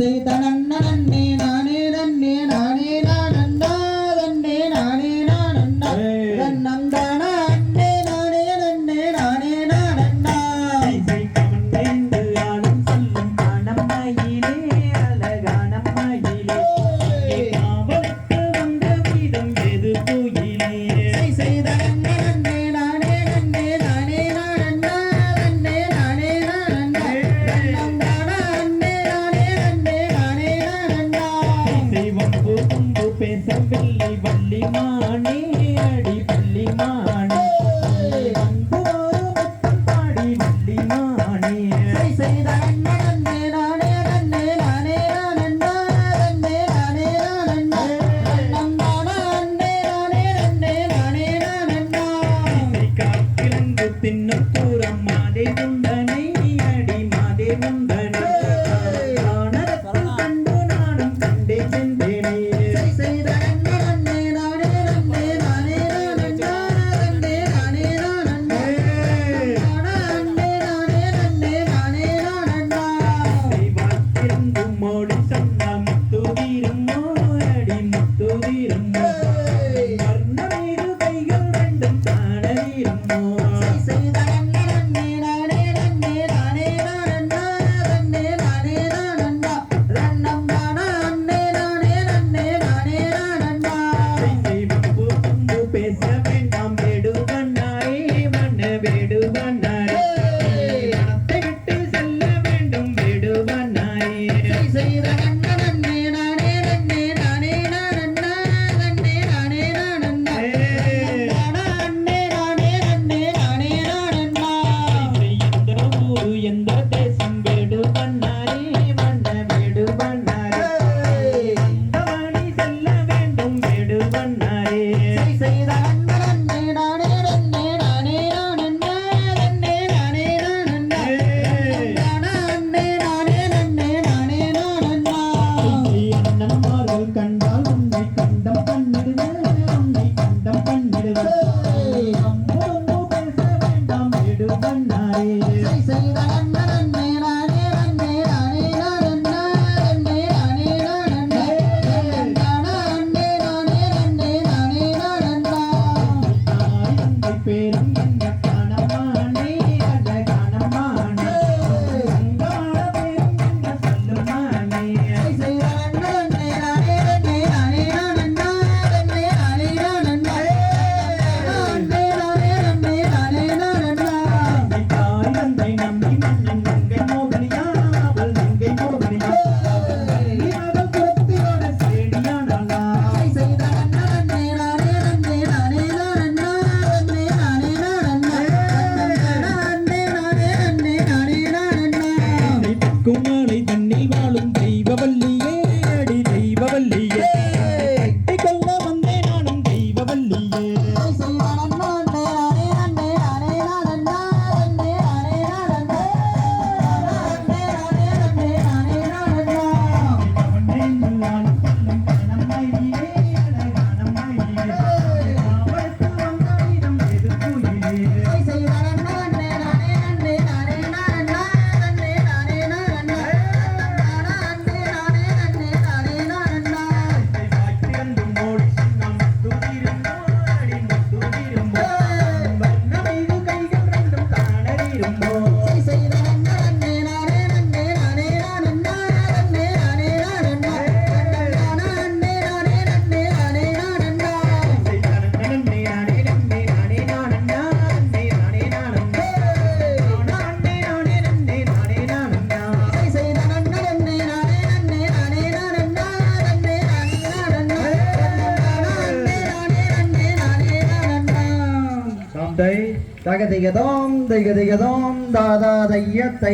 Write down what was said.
செய்தனன் புள்ளிமானே அடி புள்ளிமானே வந்து முத்தம் பாடி புள்ளிமானே தின்னும் கூறம் மாதே உண்டனை அடி மாதே உண்டனை Oh. கண்டால் உன்னை கண்டம் கண்ணிடுவேன் உன்னை கண்டம் கண்ணிடுவேன் பேரும் என்ன தக திகதோம் திக திகதோம் தாதா தைய தை